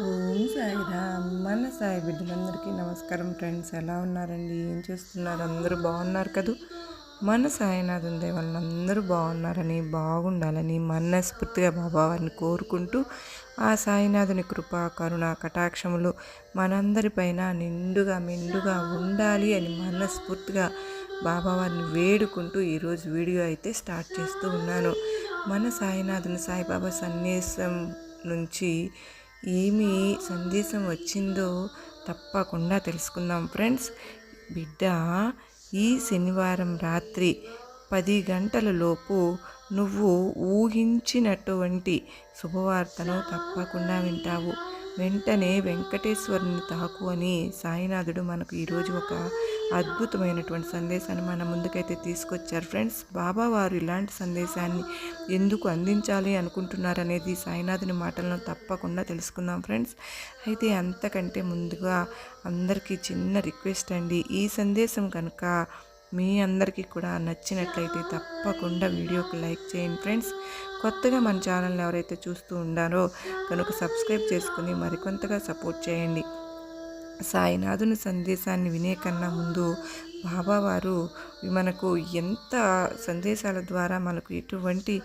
ఓం సాయిరామ్. మన సాయి బిడ్డలందరికీ నమస్కారం ఫ్రెండ్స్. ఎలా ఉన్నారండి? ఏం చేస్తున్నారు? అందరూ బాగున్నారు కదూ? మన సాయినాథం దేవాలను అందరూ బాగున్నారని బాగుండాలని మనస్ఫూర్తిగా బాబావారిని కోరుకుంటూ ఆ సాయినాథుని కృప కరుణ కటాక్షములు మనందరిపైన నిండుగా మెండుగా ఉండాలి అని మనస్ఫూర్తిగా బాబావారిని వేడుకుంటూ ఈరోజు వీడియో అయితే స్టార్ట్ చేస్తూ ఉన్నాను. మన సాయినాథుని సాయిబాబా సన్నివేశం నుంచి ఏమి సందేశం వచ్చిందో తప్పకుండా తెలుసుకుందాం ఫ్రెండ్స్. బిడ్డ ఈ శనివారం రాత్రి పది గంటల లోపు నువ్వు ఊహించినటువంటి శుభవార్తను తప్పకుండా వింటావు. వెంటనే వెంకటేశ్వరుని తాకు అని సాయినాథుడు మనకు ఈరోజు ఒక అద్భుతమైనటువంటి సందేశాన్ని మన ముందుకైతే తీసుకొచ్చారు. ఫ్రెండ్స్ బాబా వారు ఇలాంటి సందేశాన్ని ఎందుకు అందించాలి అనుకుంటున్నారనేది సాయినాథుని మాటలను తప్పకుండా తెలుసుకుందాం ఫ్రెండ్స్. అయితే అంతకంటే ముందుగా అందరికీ చిన్న రిక్వెస్ట్ అండి. ఈ సందేశం కనుక మీ అందరికీ కూడా నచ్చినట్లయితే తప్పకుండా వీడియోకి లైక్ చేయండి ఫ్రెండ్స్. కొత్తగా మన ఛానల్ని ఎవరైతే చూస్తూ ఉండారో కనుక సబ్స్క్రైబ్ చేసుకుని మరికొంతగా సపోర్ట్ చేయండి. సాయినాథుని సందేశాన్ని వినే కన్నా ముందు బాబావారు మనకు ఎంత సందేశాల ద్వారా మనకు ఎటువంటి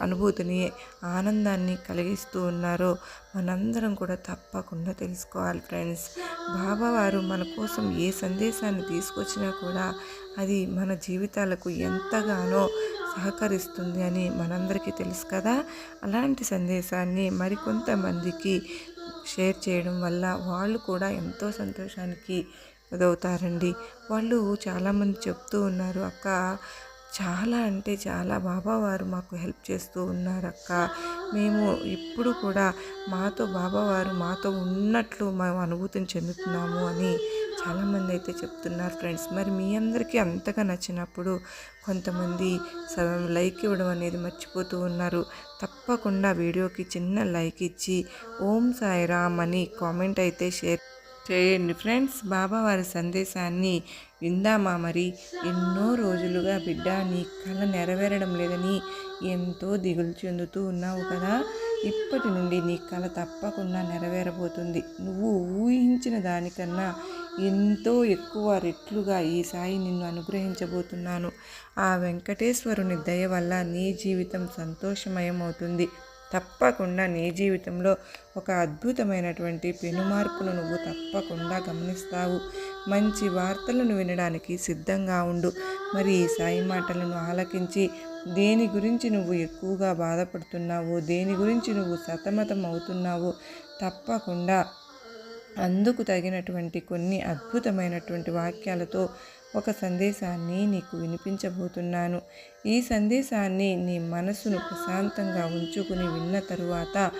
అనుభూతిని ఆనందాన్ని కలిగిస్తూ ఉన్నారో మనందరం కూడా తప్పకుండా తెలుసుకోవాలి ఫ్రెండ్స్. బాబావారు మన కోసం ఏ సందేశాన్ని తీసుకొచ్చినా కూడా అది మన జీవితాలకు ఎంతగానో సహకరిస్తుంది అని మనందరికీ తెలుసు కదా. అలాంటి సందేశాన్ని మరికొంతమందికి షేర్ చేయడం వల్ల వాళ్ళు కూడా ఎంతో సంతోషానికి ఇదవుతారండి వాళ్ళు చాలామంది చెప్తూ ఉన్నారు అక్క చాలా అంటే చాలా బాబావారు మాకు హెల్ప్ చేస్తూ ఉన్నారు అక్క. మేము ఇప్పుడు కూడా మాతో బాబావారు మాతో ఉన్నట్లు మేము అనుభూతిని చెందుతున్నాము అని చాలామంది అయితే చెప్తున్నారు ఫ్రెండ్స్. మరి మీ అందరికీ అంతగా నచ్చినప్పుడు కొంతమంది లైక్ ఇవ్వడం అనేది మర్చిపోతూ ఉన్నారు. తప్పకుండా వీడియోకి చిన్న లైక్ ఇచ్చి ఓం సాయిరామ్ అని కామెంట్ అయితే షేర్ చేయండి ఫ్రెండ్స్. బాబా వారి సందేశాన్ని విందామా మరి? ఎన్నో రోజులుగా బిడ్డ నీ కళ నెరవేరడం లేదని ఎంతో దిగులు చెందుతూ ఉన్నావు కదా. ఇప్పటి నుండి నీ కళ తప్పకుండా నెరవేరబోతుంది. నువ్వు ఊహించిన దానికన్నా ఎంతో ఎక్కువ రెట్లుగా ఈ సాయి నిన్ను అనుగ్రహించబోతున్నాను. ఆ వెంకటేశ్వరుని దయ వల్ల నీ జీవితం సంతోషమయం అవుతుంది తప్పకుండా నీ జీవితంలో ఒక అద్భుతమైనటువంటి పెనుమార్పును నువ్వు తప్పకుండా గమనిస్తావు. మంచి వార్తలను వినడానికి సిద్ధంగా ఉండు. మరి ఈ సాయి మాటలను ఆలకించి దేని గురించి నువ్వు ఎక్కువగా బాధపడుతున్నావు దేని గురించి నువ్వు సతమతం అవుతున్నావు తప్పకుండా అందుకు తగినటువంటి కొన్ని అద్భుతమైనటువంటి వాక్యాలతో ఒక సందేశాన్ని నీకు వినిపించబోతున్నాను. ఈ సందేశాన్ని నీ మనసును ప్రశాంతంగా ఉంచుకుని విన్న తరువాత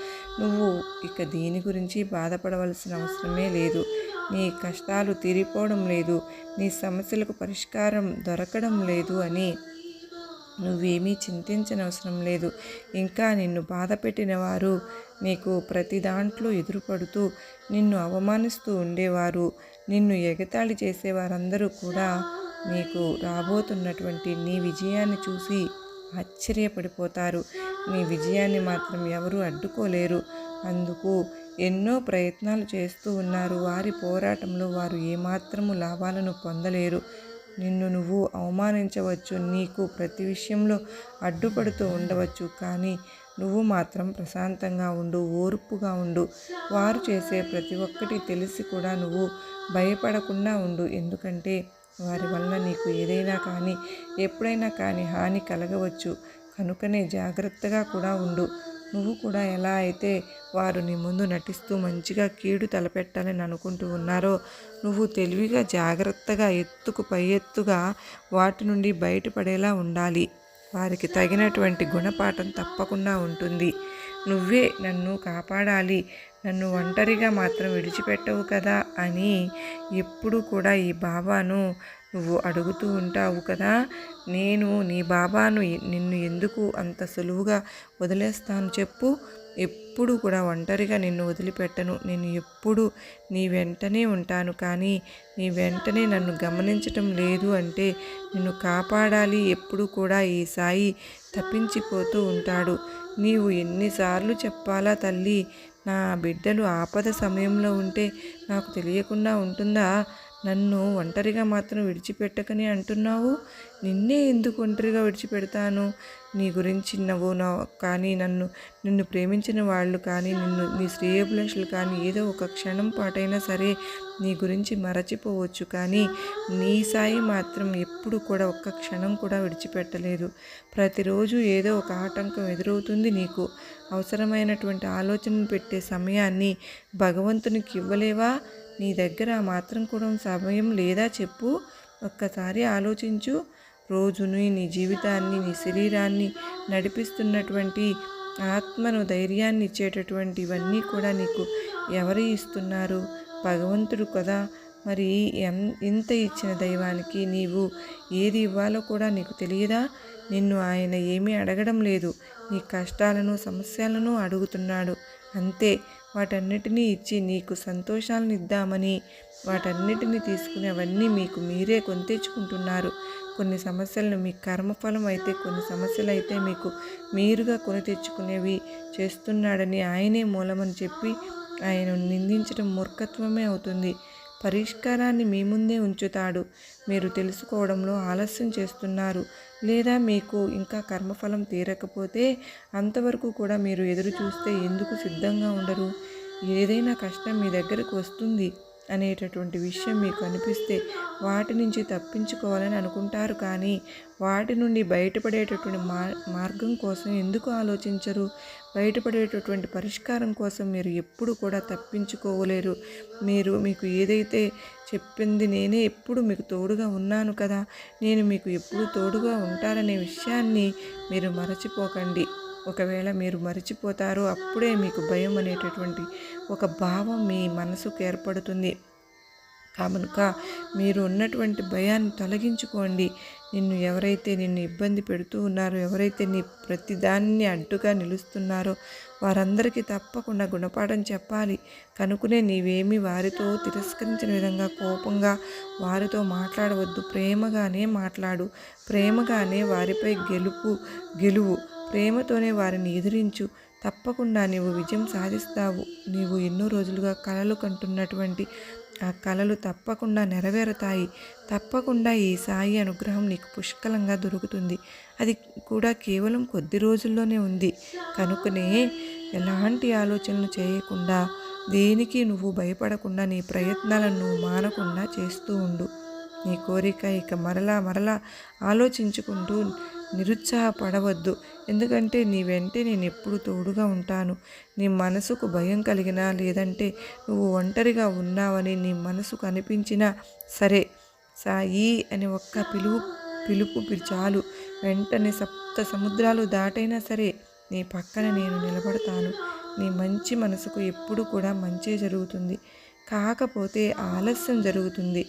నువ్వు ఇక దేని గురించి బాధపడవలసిన అవసరమే లేదు. నీ కష్టాలు తీరిపోవడం లేదు. నీ సమస్యలకు పరిష్కారం దొరకడం లేదు అని నువ్వేమీ చింతించనవసరం లేదు. ఇంకా నిన్ను బాధ పెట్టినవారు నీకు ప్రతి దాంట్లో ఎదురుపడుతూ నిన్ను అవమానిస్తూ ఉండేవారు. నిన్ను ఎగతాళి చేసేవారందరూ కూడా నీకు రాబోతున్నటువంటి నీ విజయాన్ని చూసి ఆశ్చర్యపడిపోతారు. నీ విజయాన్ని మాత్రం ఎవరూ అడ్డుకోలేరు. అందుకు ఎన్నో ప్రయత్నాలు చేస్తూ ఉన్నారు. వారి పోరాటంలో వారు ఏమాత్రము లాభాలను పొందలేరు. నిన్ను నువ్వు అవమానించవచ్చు. నీకు ప్రతి విషయంలో అడ్డుపడుతూ ఉండవచ్చు. కానీ నువ్వు మాత్రం ప్రశాంతంగా ఉండు ఓర్పుగా ఉండు. వారు చేసే ప్రతి ఒక్కటి తెలిసి కూడా నువ్వు భయపడకుండా ఉండు. ఎందుకంటే వారి వల్ల నీకు ఏదైనా కానీ ఎప్పుడైనా కానీ హాని కలగవచ్చు. కనుకనే జాగ్రత్తగా కూడా ఉండు. నువ్వు కూడా ఎలా అయితే వారు నీ ముందు నటిస్తూ మంచిగా కీడు తలపెట్టాలని అనుకుంటూ ఉన్నారో నువ్వు తెలివిగా జాగ్రత్తగా ఎత్తుకు పై ఎత్తుగా వాటి నుండి బయటపడేలా ఉండాలి. వారికి తగినటువంటి గుణపాఠం తప్పకుండా ఉంటుంది. నువ్వే నన్ను కాపాడాలి. నన్ను ఒంటరిగా మాత్రం విడిచిపెట్టవు కదా అని ఎప్పుడు కూడా ఈ బాబాను నువ్వు అడుగుతూ ఉంటావు కదా నేను నీ బాబాను నిన్ను ఎందుకు అంత సులువుగా వదిలేస్తాను చెప్పు. ఎప్పుడు కూడా ఒంటరిగా నిన్ను వదిలిపెట్టను. నేను ఎప్పుడు నీ వెంటనే ఉంటాను కానీ నీ వెంటనే నన్ను గమనించటం లేదు అంటే నిన్ను కాపాడాలి ఎప్పుడు కూడా ఈ సాయి తప్పించిపోతూ ఉంటాడు. నీవు ఎన్నిసార్లు చెప్పాలా తల్లి? నా బిడ్డలు ఆపద సమయంలో ఉంటే నాకు తెలియకుండా ఉంటుందా? నన్ను ఒంటరిగా మాత్రం విడిచిపెట్టకని అంటున్నావు? నిన్నే ఎందుకు ఒంటరిగా విడిచిపెడతాను? నీ గురించి నవ్వు నా కానీ నన్ను నిన్ను ప్రేమించిన వాళ్ళు కానీ నిన్ను నీ శ్రేయభిలాషులు కానీ ఏదో ఒక క్షణం పాటైనా సరే నీ గురించి మరచిపోవచ్చు కానీ నీ సాయి మాత్రం ఎప్పుడు కూడా ఒక్క క్షణం కూడా విడిచిపెట్టలేదు. ప్రతిరోజు ఏదో ఒక ఆటంకం ఎదురవుతుంది నీకు. అవసరమైనటువంటి ఆలోచనను పెట్టే సమయాన్ని భగవంతునికి ఇవ్వలేవా? నీ దగ్గర మాత్రం కూడా సమయం లేదా చెప్పు. ఒక్కసారి ఆలోచించు. రోజుని నీ జీవితాన్ని నీ శరీరాన్ని నడిపిస్తున్నటువంటి ఆత్మను ధైర్యాన్ని ఇచ్చేటటువంటి ఇవన్నీ కూడా నీకు ఎవరు ఇస్తున్నారు? భగవంతుడు కదా. మరి ఇంత ఇచ్చిన దైవానికి నీవు ఏది ఇవ్వాలో కూడా నీకు తెలియదా? నిన్ను ఆయన ఏమీ అడగడం లేదు. నీ కష్టాలను సమస్యలను అడుగుతున్నాడు. అంతే. వాటన్నిటినీ ఇచ్చి నీకు సంతోషాలను ఇద్దామని వాటన్నిటిని తీసుకుని అవన్నీ మీకు మీరే కొని తెచ్చుకుంటున్నారు. కొన్ని సమస్యలను మీ కర్మఫలం అయితే కొన్ని సమస్యలు అయితే మీకు మీరుగా కొని తెచ్చుకునేవి చేస్తున్నాడని ఆయనే మూలమని చెప్పి ఆయన నిందించడం మూర్ఖత్వమే అవుతుంది. పరిష్కారాన్ని మీ ముందే ఉంచుతాడు. మీరు తెలుసుకోవడంలో ఆలస్యం చేస్తున్నారు. లేదా మీకు ఇంకా కర్మఫలం తీరకపోతే అంతవరకు కూడా మీరు ఎదురు చూస్తే ఎందుకు సిద్ధంగా ఉండరు? ఏదైనా కష్టం మీ దగ్గరకు వస్తుంది. అనేటటువంటి విషయం మీకు అనిపిస్తే వాటి నుంచి తప్పించుకోవాలని అనుకుంటారు. కానీ వాటి నుండి బయటపడేటటువంటి మార్గం కోసం ఎందుకు ఆలోచించరు? బయటపడేటటువంటి పరిష్కారం కోసం మీరు ఎప్పుడు కూడా తప్పించుకోలేరు. మీరు మీకు ఏదైతే చెప్పింది నేనే ఎప్పుడు మీకు తోడుగా ఉన్నాను కదా నేను మీకు ఎప్పుడు తోడుగా ఉంటారనే విషయాన్ని మీరు మరచిపోకండి. ఒకవేళ మీరు మర్చిపోతారో అప్పుడే మీకు భయం అనేటటువంటి ఒక భావం మీ మనసుకు ఏర్పడుతుంది. కనుక మీరు ఉన్నటువంటి భయాన్ని తొలగించుకోండి. నిన్ను ఎవరైతే నిన్ను ఇబ్బంది పెడుతూ ఉన్నారో ఎవరైతే నీ ప్రతిదాన్ని అడ్డుగా నిలుస్తున్నారో వారందరికీ తప్పకుండా గుణపాఠం చెప్పాలి. కనుకునే నీవేమి వారితో తిరస్కరించిన విధంగా కోపంగా వారితో మాట్లాడవద్దు. ప్రేమగానే మాట్లాడు. ప్రేమగానే వారిపై గెలుపు గెలువు. ప్రేమతోనే వారిని ఎదిరించు. తప్పకుండా నీవు విజయం సాధిస్తావు. నీవు ఎన్నో రోజులుగా కలలు కంటున్నటువంటి ఆ కళలు తప్పకుండా నెరవేరుతాయి. తప్పకుండా ఈ సాయి అనుగ్రహం నీకు పుష్కలంగా దొరుకుతుంది. అది కూడా కేవలం కొద్ది రోజుల్లోనే ఉంది. కనుకనే ఎలాంటి ఆలోచనలు చేయకుండా దేనికి నువ్వు భయపడకుండా నీ ప్రయత్నాలను మానకుండా చేస్తూ ఉండు. నీ కోరిక ఇక మరలా మరలా ఆలోచించుకుంటూ నిరుత్సాహపడవద్దు. ఎందుకంటే నీ వెంటే నేను ఎప్పుడు తోడుగా ఉంటాను. నీ మనసుకు భయం కలిగినా లేదంటే నువ్వు ఒంటరిగా ఉన్నావని నీ మనసుకు అనిపించినా సరే సాయి అని ఒక్క పిలుపు పిలుపు చాలు. వెంటనే సప్త సముద్రాలు దాటైనా సరే నీ పక్కన నేను నిలబడతాను. నీ మంచి మనసుకు ఎప్పుడు కూడా మంచే జరుగుతుంది. కాకపోతే ఆలస్యం జరుగుతుంది.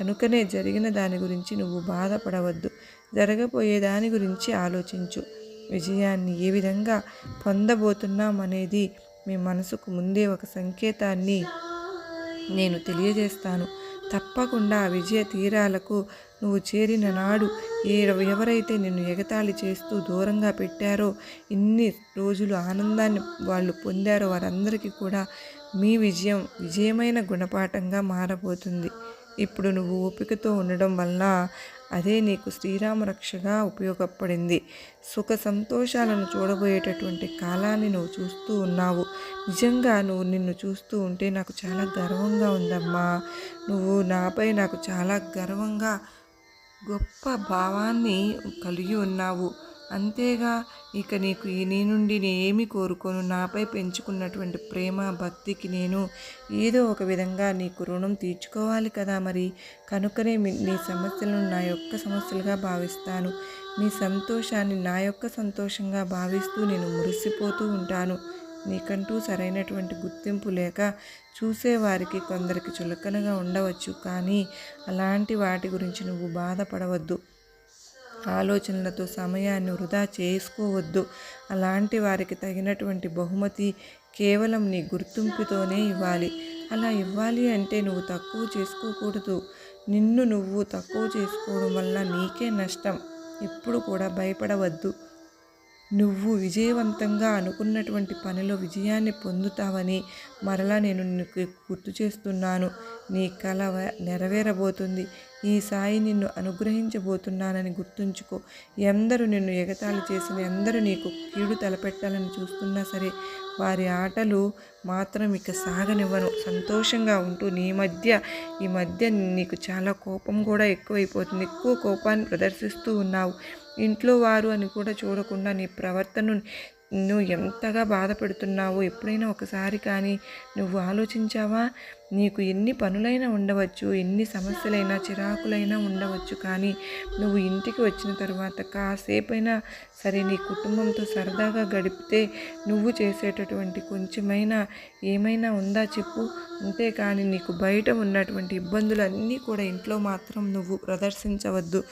కనుకనే జరిగిన దాని గురించి నువ్వు బాధపడవద్దు. జరగబోయే దాని గురించి ఆలోచించు. విజయాన్ని ఏ విధంగా పొందబోతున్నాం అనేది మీ మనసుకు ముందే ఒక సంకేతాన్ని నేను తెలియజేస్తాను. తప్పకుండా విజయ తీరాలకు నువ్వు చేరిన నాడు ఏ ఎవరైతే నిన్ను ఎగతాళి చేస్తూ దూరంగా పెట్టారో ఇన్ని రోజులు ఆనందాన్ని వాళ్ళు పొందారో వారందరికీ కూడా మీ విజయం విజయమైన గుణపాఠంగా మారబోతుంది. ఇప్పుడు నువ్వు ఓపికతో ఉండడం వల్ల అదే నీకు శ్రీరామ రక్షగా ఉపయోగపడింది. సుఖ సంతోషాలను చూడబోయేటటువంటి కాలాన్ని నువ్వు చూస్తూ ఉన్నావు. నిజంగా నువ్వు నిన్ను చూస్తూ ఉంటే నాకు చాలా గర్వంగా ఉందమ్మా. నువ్వు నాపై నాకు చాలా గర్వంగా గొప్ప భావాన్ని కలిగి ఉన్నావు. అంతేగా ఇక నీకు నీ నుండి ఏమి కోరుకోను? నాపై పెంచుకున్నటువంటి ప్రేమ భక్తికి నేను ఏదో ఒక విధంగా నీకు రుణం తీర్చుకోవాలి కదా మరి. కనుకనే నీ సమస్యలను నా యొక్క సమస్యలుగా భావిస్తాను. నీ సంతోషాన్ని నా యొక్క సంతోషంగా భావిస్తూ నేను మురిసిపోతూ ఉంటాను. నీకంటూ సరైనటువంటి గుర్తింపు లేక చూసేవారికి కొందరికి చులకనగా ఉండవచ్చు. కానీ అలాంటి వాటి గురించి నువ్వు బాధపడవద్దు. ఆలోచనలతో సమయాన్ని వృధా చేసుకోవద్దు. అలాంటి వారికి తగినటువంటి బహుమతి కేవలం నీ గుర్తింపుతోనే ఇవ్వాలి. అలా ఇవ్వాలి అంటే నువ్వు తక్కువ చేసుకోకూడదు. నిన్ను నువ్వు తక్కువ చేసుకోవడం వల్ల నీకే నష్టం. ఎప్పుడు కూడా భయపడవద్దు. నువ్వు విజయవంతంగా అనుకున్నటువంటి పనిలో విజయాన్ని పొందుతావని మరలా నేను నీకు గుర్తు చేస్తున్నాను. నీ కల నెరవేరబోతుంది. ఈ సాయి నిన్ను అనుగ్రహించబోతున్నానని గుర్తుంచుకో. ఎందరూ నిన్ను ఎగతాళి చేసిన ఎందరూ నీకు కీడు తలపెట్టాలని చూస్తున్నా సరే వారి ఆటలు మాత్రం ఇక సాగనివ్వను. సంతోషంగా ఉంటూ నీ మధ్య ఈ మధ్య నీకు చాలా కోపం కూడా ఎక్కువైపోతుంది. ఎక్కువ కోపాన్ని ప్రదర్శిస్తూ ఉన్నావు. ఇంట్లో వారు అని కూడా చూడకుండా నీ ప్రవర్తన నువ్వు ఎంతగా బాధపడుతున్నావో ఎప్పుడైనా ఒకసారి కానీ నువ్వు ఆలోచించావా? నీకు ఎన్ని పనులైనా ఉండవచ్చు ఎన్ని సమస్యలైనా చిరాకులైనా ఉండవచ్చు కానీ నువ్వు ఇంటికి వచ్చిన తర్వాత కాసేపైనా సరే నీ కుటుంబంతో సరదాగా గడిపితే నువ్వు చేసేటటువంటి కొంచెమైనా ఏమైనా ఉందా చెప్పు. అంతేకాని నీకు బయట ఉన్నటువంటి ఇబ్బందులన్నీ కూడా ఇంట్లో మాత్రం నువ్వు ప్రదర్శించవద్దు.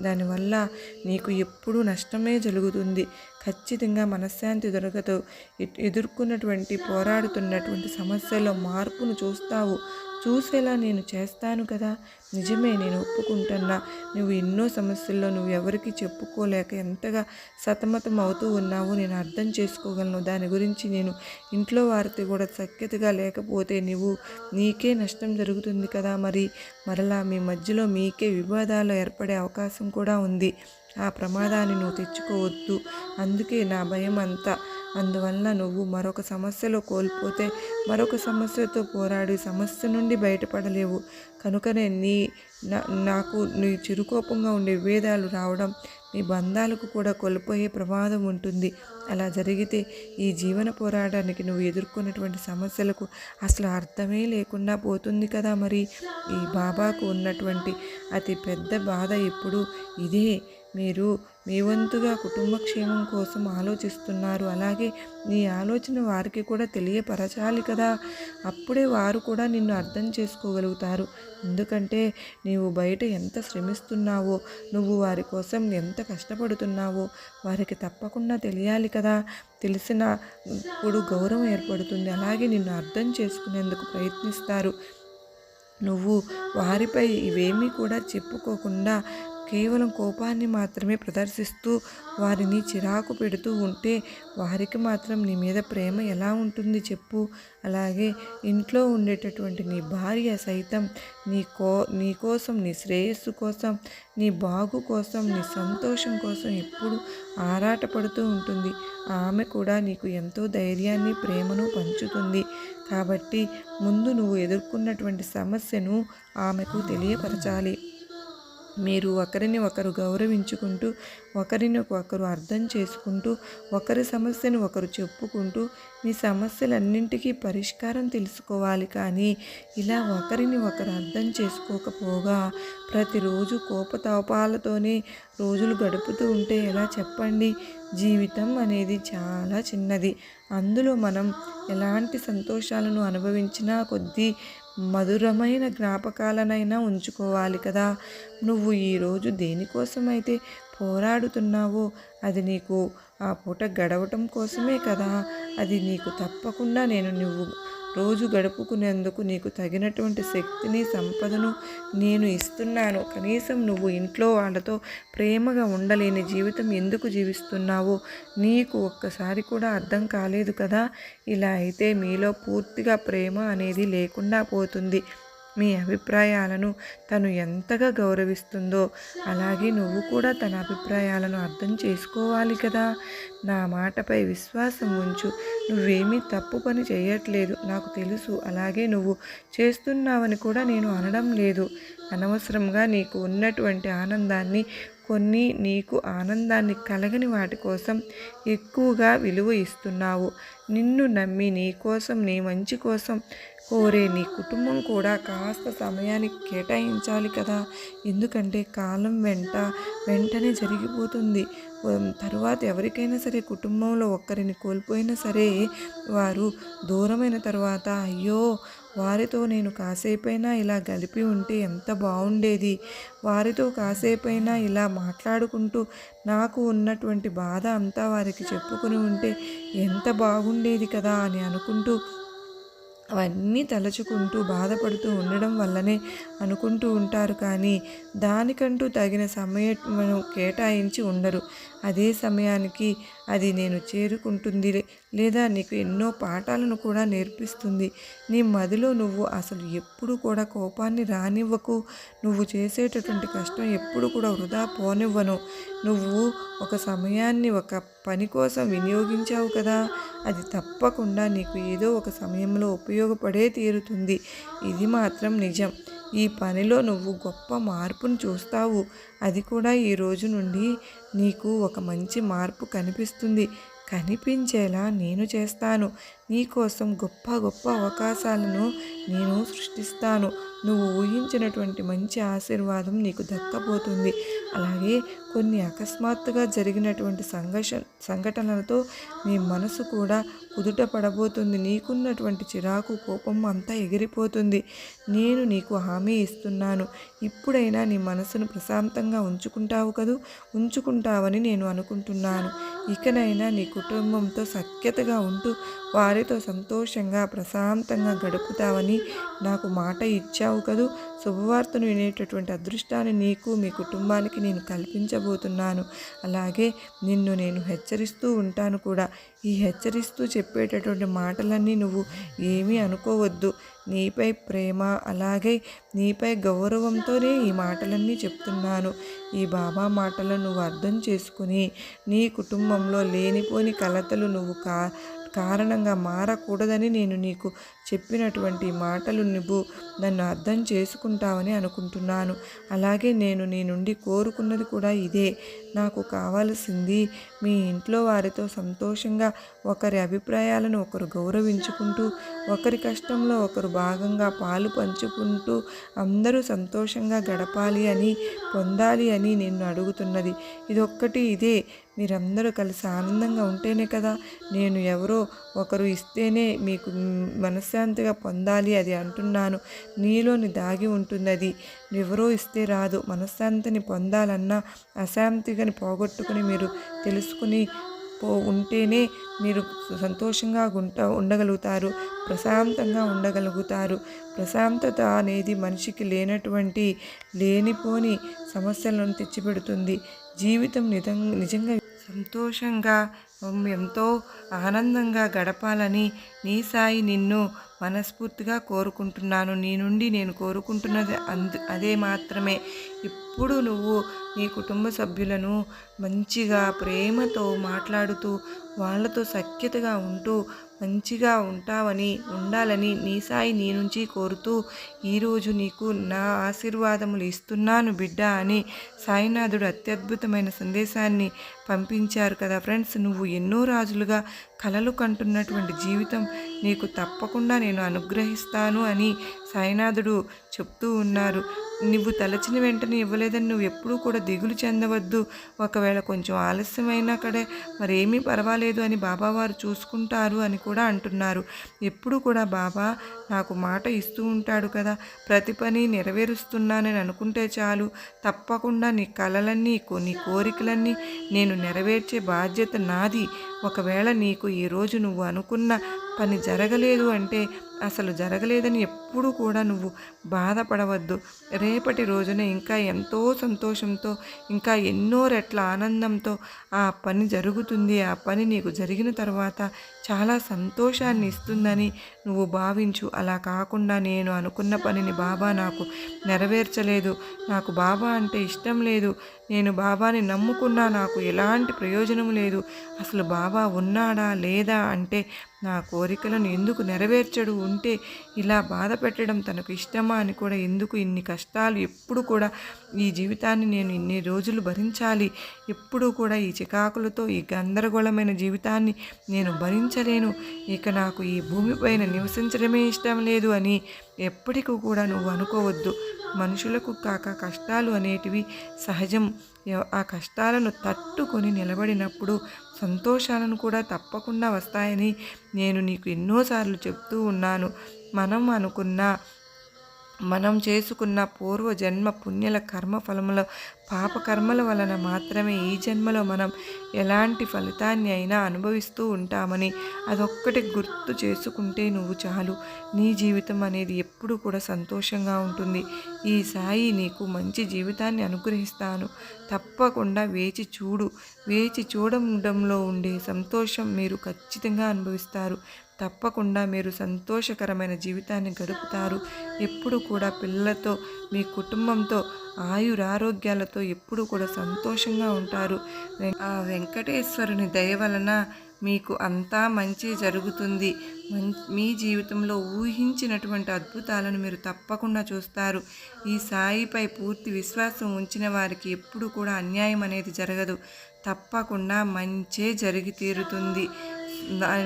దానివల్ల నీకు ఎప్పుడూ నష్టమే జరుగుతుంది. ఖచ్చితంగా మనశ్శాంతి దొరకదు. ఎదుర్కొన్నటువంటి పోరాడుతున్నటువంటి సమస్యలో మార్పును చూస్తావు. చూసేలా నేను చేస్తాను కదా. నిజమే నేను ఒప్పుకుంటున్నా. నువ్వు ఎన్నో సమస్యల్లో నువ్వు ఎవరికి చెప్పుకోలేక ఎంతగా సతమతం అవుతూ ఉన్నావో నేను అర్థం చేసుకోగలను. దాని గురించి నేను ఇంట్లో వారితో కూడా సఖ్యతగా లేకపోతే నువ్వు నీకే నష్టం జరుగుతుంది కదా. మరి మరలా మీ మధ్యలో మీకే వివాదాలు ఏర్పడే అవకాశం కూడా ఉంది. ఆ ప్రమాదాన్ని నువ్వు తెచ్చుకోవద్దు. అందుకే నా భయం అంతా అందువల్ల నువ్వు మరొక సమస్యలో కోల్పోతే మరొక సమస్యతో పోరాడి సమస్య నుండి బయటపడలేవు. కనుకనే నీ నా- నాకు నీ చిరుకోపంగా ఉండే విభేదాలు రావడం మీ బంధాలకు కూడా కోల్పోయే ప్రమాదం ఉంటుంది. అలా జరిగితే ఈ జీవన పోరాటానికి నువ్వు ఎదుర్కొన్నటువంటి సమస్యలకు అసలు అర్థమే లేకుండా పోతుంది కదా మరి. ఈ బాబాకు ఉన్నటువంటి అతి పెద్ద బాధ ఎప్పుడు ఇదే. మీరు మీ వంతుగా కుటుంబ క్షేమం కోసం ఆలోచిస్తున్నారు. అలాగే నీ ఆలోచన వారికి కూడా తెలియపరచాలి కదా. అప్పుడే వారు కూడా నిన్ను అర్థం చేసుకోగలుగుతారు. ఎందుకంటే నీవు బయట ఎంత శ్రమిస్తున్నావో నువ్వు వారి కోసం ఎంత కష్టపడుతున్నావో వారికి తప్పకుండా తెలియాలి కదా. తెలిసిన ఇప్పుడు గౌరవం ఏర్పడుతుంది. అలాగే నిన్ను అర్థం చేసుకునేందుకు ప్రయత్నిస్తారు. నువ్వు వారిపై ఇవేమీ కూడా చెప్పుకోకుండా కేవలం కోపాన్ని మాత్రమే ప్రదర్శిస్తూ వారిని చిరాకు పెడుతూ ఉంటే వారికి మాత్రం నీ మీద ప్రేమ ఎలా ఉంటుంది చెప్పు. అలాగే ఇంట్లో ఉండేటటువంటి నీ భార్య సైతం నీ కో నీ కోసం నీ శ్రేయస్సు కోసం నీ బాగు కోసం నీ సంతోషం కోసం ఎప్పుడు ఆరాటపడుతూ ఉంటుంది. ఆమె కూడా నీకు ఎంతో ధైర్యాన్ని ప్రేమను పంచుతుంది. కాబట్టి ముందు నువ్వు ఎదుర్కొన్నటువంటి సమస్యను ఆమెకు తెలియపరచాలి. మీరు ఒకరిని ఒకరు గౌరవించుకుంటూ ఒకరిని ఒకరు అర్థం చేసుకుంటూ ఒకరి సమస్యను ఒకరు చెప్పుకుంటూ మీ సమస్యలన్నింటికీ పరిష్కారం తెలుసుకోవాలి కానీ ఇలా ఒకరిని ఒకరు అర్థం చేసుకోకపోగా ప్రతిరోజు కోపతాపాలతోనే రోజులు గడుపుతూ ఉంటే ఎలా చెప్పండి? జీవితం అనేది చాలా చిన్నది. అందులో మనం ఎలాంటి సంతోషాలను అనుభవించినా కొద్దీ మధురమైన జ్ఞాపకాలనైనా ఉంచుకోవాలి కదా. నువ్వు ఈరోజు దేనికోసమైతే పోరాడుతున్నావో అది నీకు ఆ పూట గడవటం కోసమే కదా. అది నీకు తప్పకుండా నేను నువ్వు రోజు గడుపుకునేందుకు నీకు తగినటువంటి శక్తిని సంపదను నేను ఇస్తున్నాను. కనీసం నువ్వు ఇంట్లో వాళ్ళతో ప్రేమగా ఉండలేని జీవితం ఎందుకు జీవిస్తున్నావో? నీకు ఒక్కసారి కూడా అర్థం కాలేదు కదా? ఇలా అయితే మీలో పూర్తిగా ప్రేమ అనేది లేకుండా పోతుంది. మీ అభిప్రాయాలను తను ఎంతగా గౌరవిస్తుందో అలాగే నువ్వు కూడా తన అభిప్రాయాలను అర్థం చేసుకోవాలి కదా. నా మాటపై విశ్వాసం ఉంచు. నువ్వేమీ తప్పు పని చేయట్లేదు నాకు తెలుసు. అలాగే నువ్వు చేస్తున్నావని కూడా నేను అనడం లేదు. అనవసరంగా నీకు ఉన్నటువంటి ఆనందాన్ని కొన్ని నీకు ఆనందాన్ని కలగని వాటి కోసం ఎక్కువగా విలువ ఇస్తున్నావు. నిన్ను నమ్మి నీ కోసం నీ మంచి కోసం కోరే నీ కుటుంబం కూడా కాస్త సమయానికి కేటాయించాలి కదా. ఎందుకంటే కాలం వెంట వెంటనే జరిగిపోతుంది. తర్వాత ఎవరికైనా సరే కుటుంబంలో ఒక్కరిని కోల్పోయినా సరే వారు దూరమైన తర్వాత అయ్యో వారితో నేను కాసేపైనా ఇలా గలిపి ఉంటే ఎంత బాగుండేది వారితో కాసేపైనా ఇలా మాట్లాడుకుంటూ నాకు ఉన్నటువంటి బాధ అంతా వారికి చెప్పుకుని ఉంటే ఎంత బాగుండేది కదా అని అనుకుంటూ అవన్నీ తలచుకుంటూ బాధపడుతూ ఉండడం వల్లనే అనుకుంటూ ఉంటారు కానీ దానికంటూ తగిన సమయం కేటాయించి ఉండరు. అదే సమయానికి అది నేను చేరుకుంటుంది లేదా నీకు ఎన్నో పాఠాలను కూడా నేర్పిస్తుంది. నీ మదిలో నువ్వు అసలు ఎప్పుడు కూడా కోపాన్ని రానివ్వకు. నువ్వు చేసేటటువంటి కష్టం ఎప్పుడు కూడా వృధా పోనివ్వను. నువ్వు ఒక సమయాన్ని ఒక పని కోసం వినియోగించావు కదా. అది తప్పకుండా నీకు ఏదో ఒక సమయంలో ఉపయోగపడే తీరుతుంది. ఇది మాత్రం నిజం. ఈ పనిలో నువ్వు గొప్ప మార్పును చూస్తావు. అది కూడా ఈ రోజు నుండి నీకు ఒక మంచి మార్పు కనిపిస్తుంది. కనిపించేలా నేను చేస్తాను. నీకోసం గొప్ప గొప్ప అవకాశాలను నేను సృష్టిస్తాను. నువ్వు ఊహించినటువంటి మంచి ఆశీర్వాదం నీకు దక్కబోతుంది అలాగే కొన్ని అకస్మాత్తుగా జరిగినటువంటి సంఘర్ష సంఘటనలతో నీ మనసు కూడా కుదుట పడబోతుంది. నీకున్నటువంటి చిరాకు కోపం అంతా ఎగిరిపోతుంది. నేను నీకు హామీ ఇస్తున్నాను. ఇప్పుడైనా నీ మనసును ప్రశాంతంగా ఉంచుకుంటావు కదూ? ఉంచుకుంటావని నేను అనుకుంటున్నాను. ఇకనైనా నీ కుటుంబంతో సఖ్యతగా ఉంటూ వారితో సంతోషంగా ప్రశాంతంగా గడుపుతావని నాకు మాట ఇచ్చావు కదూ? శుభవార్తను వినేటటువంటి అదృష్టాన్ని నీకు మీ కుటుంబానికి నేను కల్పించబోతున్నాను. అలాగే నిన్ను నేను హెచ్చరిస్తూ ఉంటాను కూడా. ఈ హెచ్చరిస్తూ చెప్పేటటువంటి మాటలన్నీ నువ్వు ఏమీ అనుకోవద్దు. నీపై ప్రేమ అలాగే నీపై గౌరవంతోనే ఈ మాటలన్నీ చెప్తున్నాను. ఈ బాబా మాటలను నువ్వు అర్థం చేసుకుని నీ కుటుంబంలో లేనిపోని కలతలు నువ్వు కా కారణంగా మారకూడదని నేను నీకు చెప్పినటువంటి మాటలు నువ్వు నన్ను అర్థం చేసుకుంటావని అనుకుంటున్నాను. అలాగే నేను నీ నుండి కోరుకున్నది కూడా ఇదే. నాకు కావాల్సింది మీ ఇంట్లో వారితో సంతోషంగా ఒకరి అభిప్రాయాలను ఒకరు గౌరవించుకుంటూ ఒకరి కష్టంలో ఒకరు భాగంగా పాలు పంచుకుంటూ అందరూ సంతోషంగా గడపాలి అని పొందాలి అని నిన్ను అడుగుతున్నది. ఇదొక్కటి ఇదే. మీరందరూ కలిసి ఆనందంగా ఉంటేనే కదా నేను ఎవరో ఒకరు ఇస్తేనే మీకు మనస్సు మనశ్శాంతిగా పొందాలి అది అంటున్నాను. నీలోని దాగి ఉంటుంది అది ఎవరో ఇస్తే రాదు. మనశ్శాంతిని పొందాలన్నా అశాంతిని పోగొట్టుకుని మీరు తెలుసుకుని పో ఉంటేనే మీరు సంతోషంగా ఉంట ఉండగలుగుతారు. ప్రశాంతంగా ఉండగలుగుతారు. ప్రశాంతత అనేది మనిషికి లేనటువంటి లేనిపోని సమస్యలను తెచ్చిపెడుతుంది. జీవితం నిజం నిజంగా సంతోషంగా ఎంతో ఆనందంగా గడపాలని నీ సాయి నిన్ను మనస్ఫూర్తిగా కోరుకుంటున్నాను. నీ నుండి నేను కోరుకుంటున్నది అందు అదే మాత్రమే. ఇప్పుడు నువ్వు నీ కుటుంబ సభ్యులను మంచిగా ప్రేమతో మాట్లాడుతూ వాళ్ళతో సఖ్యతగా ఉంటూ మంచిగా ఉంటావని ఉండాలని నీ సాయి నీ నుంచి కోరుతూ ఈరోజు నీకు నా ఆశీర్వాదములు ఇస్తున్నాను బిడ్డ అని సాయినాథుడు అత్యద్భుతమైన సందేశాన్ని పంపించారు కదా ఫ్రెండ్స్. నువ్వు ఎన్నో రాజులుగా కలలు కంటున్నటువంటి జీవితం నీకు తప్పకుండా నేను అనుగ్రహిస్తాను అని సాయినాథుడు చెప్తూ ఉన్నారు నువ్వు తలచిన వెంటనే ఇవ్వలేదని నువ్వు ఎప్పుడూ కూడా దిగులు చెందవద్దు. ఒకవేళ కొంచెం ఆలస్యమైనా కడే మరేమీ పర్వాలేదు అని బాబావారు చూసుకుంటారు అని కూడా అంటున్నారు. ఎప్పుడు కూడా బాబా నాకు మాట ఇస్తూ ఉంటాడు కదా ప్రతి పని నెరవేరుస్తున్నానని అనుకుంటే చాలు. తప్పకుండా నీ కలలన్నీ నీ కోరికలన్నీ నేను నెరవేర్చే బాధ్యత నాది. ఒకవేళ నీకు ఈరోజు నువ్వు అనుకున్న పని జరగలేదు అంటే అసలు జరగలేదని ఎప్పుడు కూడా నువ్వు బాధపడవద్దు. రేపటి రోజున ఇంకా ఎంతో సంతోషంతో ఇంకా ఎన్నో రెట్ల ఆనందంతో ఆ పని జరుగుతుంది. ఆ పని నీకు జరిగిన తర్వాత చాలా సంతోషాన్ని ఇస్తుందని నువ్వు భావించు. అలా కాకుండా నేను అనుకున్న పనిని బాబా నాకు నెరవేర్చలేదు. నాకు బాబా అంటే ఇష్టం లేదు. నేను బాబాని నమ్ముకున్నా నాకు ఎలాంటి ప్రయోజనం లేదు. అసలు బాబా ఉన్నాడా లేదా అంటే నా కోరికలను ఎందుకు నెరవేర్చడు? ఉంటే ఇలా బాధ పెట్టడం తనకు ఇష్టమా అని కూడా ఎందుకు ఇన్ని కష్టాలు ఎప్పుడు కూడా ఈ జీవితాన్ని నేను ఇన్ని రోజులు భరించాలి? ఎప్పుడూ కూడా ఈ చికాకులతో ఈ గందరగోళమైన జీవితాన్ని నేను భరించలేను. ఇక నాకు ఈ భూమిపైన నివసించడమే ఇష్టం లేదు అని ఎప్పటికీ కూడా నువ్వు అనుకోవద్దు. మనుషులకు కాక కష్టాలు అనేటివి సహజం. ఆ కష్టాలను తట్టుకొని నిలబడినప్పుడు సంతోషాలను కూడా తప్పకుండా వస్తాయని నేను నీకు ఎన్నోసార్లు చెప్తూ ఉన్నాను. మనం అనుకున్న మనం చేసుకున్న పూర్వ జన్మ పుణ్యల కర్మ ఫలముల పాపకర్మల వలన మాత్రమే ఈ జన్మలో మనం ఎలాంటి ఫలితాన్ని అయినా అనుభవిస్తూ ఉంటామని అదొక్కటి గుర్తు చేసుకుంటే నువ్వు చాలు. నీ జీవితం అనేది ఎప్పుడు కూడా సంతోషంగా ఉంటుంది. ఈ సాయి నీకు మంచి జీవితాన్ని అనుగ్రహిస్తాను. తప్పకుండా వేచి చూడు. వేచి చూడడంలో ఉండే సంతోషం మీరు ఖచ్చితంగా అనుభవిస్తారు. తప్పకుండా మీరు సంతోషకరమైన జీవితాన్ని గడుపుతారు. ఎప్పుడు కూడా పిల్లలతో మీ కుటుంబంతో ఆయురారోగ్యాలతో ఎప్పుడు కూడా సంతోషంగా ఉంటారు. ఆ వెంకటేశ్వరుని దయ వలన మీకు అంతా మంచి జరుగుతుంది. మీ జీవితంలో ఊహించినటువంటి అద్భుతాలను మీరు తప్పకుండా చూస్తారు. ఈ సాయిపై పూర్తి విశ్వాసం ఉంచిన వారికి ఎప్పుడు కూడా అన్యాయం అనేది జరగదు. తప్పకుండా మంచే జరిగి తీరుతుంది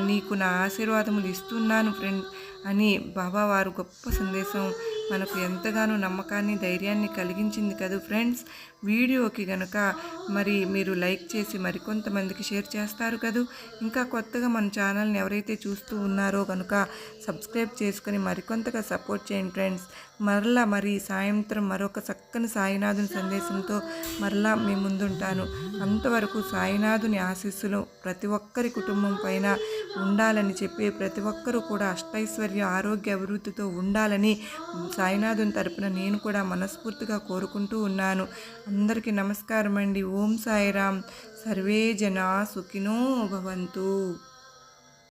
నీకు నా ఆశీర్వాదములు ఇస్తున్నాను ఫ్రెండ్ అని బాబా వారు గొప్ప సందేశం మనకు ఎంతగానో నమ్మకాన్ని ధైర్యాన్ని కలిగించింది కదా ఫ్రెండ్స్. వీడియోకి గనుక మరి మీరు లైక్ చేసి మరికొంతమందికి షేర్ చేస్తారు కదూ. ఇంకా కొత్తగా మన ఛానల్ని ఎవరైతే చూస్తూ ఉన్నారో కనుక సబ్స్క్రైబ్ చేసుకొని మరికొంతగా సపోర్ట్ చేయండి ఫ్రెండ్స్. మరలా మరి సాయంత్రం మరొక చక్కని సాయినాథుని సందేశంతో మరలా మీ ముందుంటాను. అంతవరకు సాయినాథుని ఆశీస్సులు ప్రతి ఒక్కరి కుటుంబం పైన ఉండాలని చెప్పి ప్రతి ఒక్కరూ కూడా అష్టైశ్వర్య ఆరోగ్య అభివృద్ధితో ఉండాలని సాయినాథుని తరపున నేను కూడా మనస్ఫూర్తిగా కోరుకుంటూ ఉన్నాను. అందరికీ నమస్కారం అండి ఓం సాయిరామ్. సర్వే జనా సుఖినో భవంతు.